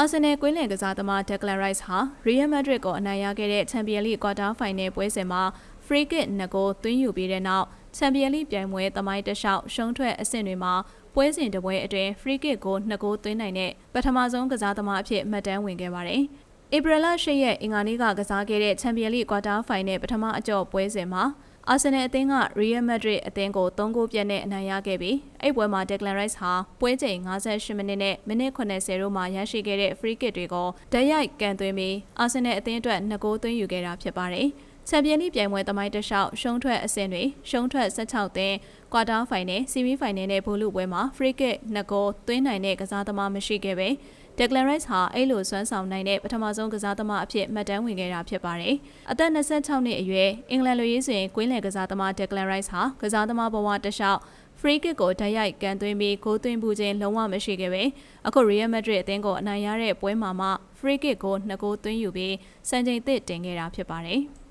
အာဆင်နယ်ကွင်းလင်ကစားသမားဒက်လန်ရိုက်စ်ဟာရီယယ်မက်ဒရစ်ကိုအနိုင်ရခဲ့တဲ့ချန်ပီယံလိကွာတာဖိုင်နယ်ပွဲစဉ်မှာဖရီကစ်2ဂိုးသွင်းယူပြီးတဲ့နောက်ချန်ပီယံလိပြိုင်ပွဲသမိုင်းတစ်လျှောက်ရှုံးထွက်အဆင့်တွေမှာပွဲစဉ်တစ်ပွဲအတွင်းဖရီကစ်ကို2ဂိုးသွင်းနိုင်တဲ့ပထမဆုံးကစားသမားအဖြစ်မှတ်တမ်းဝင်ခဲ့ပါတယ်။ဧပြီလ10ရက်အင်္ဂါနေ့ကကစားခဲ့တဲ့ချန်ပီယံလိကွာတာဖိုင်နယ်ပထမအကြော့ပွဲစဉ်မှာ အာဆင်နယ်အသင်းကရီယယ်မက်ဒရစ်အသင်းကို3ဂိုးပြတ်နဲ့အနိုင်ရခဲ့ပြီးအဲ့ပွဲမှာဒက်လန်ရိုက်စ်ဟာပွဲချိန်58မိနစ်နဲ့မိနစ်80တို့မှာရရှိခဲ့တဲ့ free kick တွေကိုဓာတ်ရိုက်ကန်သွင်းပြီးအာဆင်နယ်အသင်းအတွက်2ဂိုးသွင်းယူခဲ့တာဖြစ်ပါတယ်။ ချန်ပီယံလိပြိုင်ပွဲသမိုင်းတစ်လျှောက်ရှုံးထွက်အဆင့်တွေရှုံးထွက်16သင်းကွာတာဖိုင်နယ်ဆီမီဖိုင်နယ်နဲ့ဘိုလ်လုပွဲမှာ free kick 2ဂိုးသွင်းနိုင်တဲ့ကစားသမားမရှိခဲ့ပဲဒက်လန်ရိုက်စ်ဟာအဲ့လိုစွမ်းဆောင်နိုင်တဲ့ပထမဆုံးကစားသမားအဖြစ်မှတ်တမ်းဝင်ခဲ့တာဖြစ်ပါတယ်။အသက်26နှစ်အရွယ်အင်္ဂလန်လူရေးစဉ်ကွင်းလယ်ကစားသမားဒက်လန်ရိုက်စ်ဟာကစားသမားဘဝတစ်လျှောက် free kick ကိုဓာတ်ရိုက်ကန်သွင်းပြီးဂိုးသွင်းမှုချင်းလုံးဝမရှိခဲ့ပဲအခု Real Madrid အသင်းကိုအနိုင်ရတဲ့ပွဲမှာမှ free kick ကို2ဂိုးသွင်းယူပြီးစံချိန်သစ်တင်ခဲ့တာဖြစ်ပါတယ်။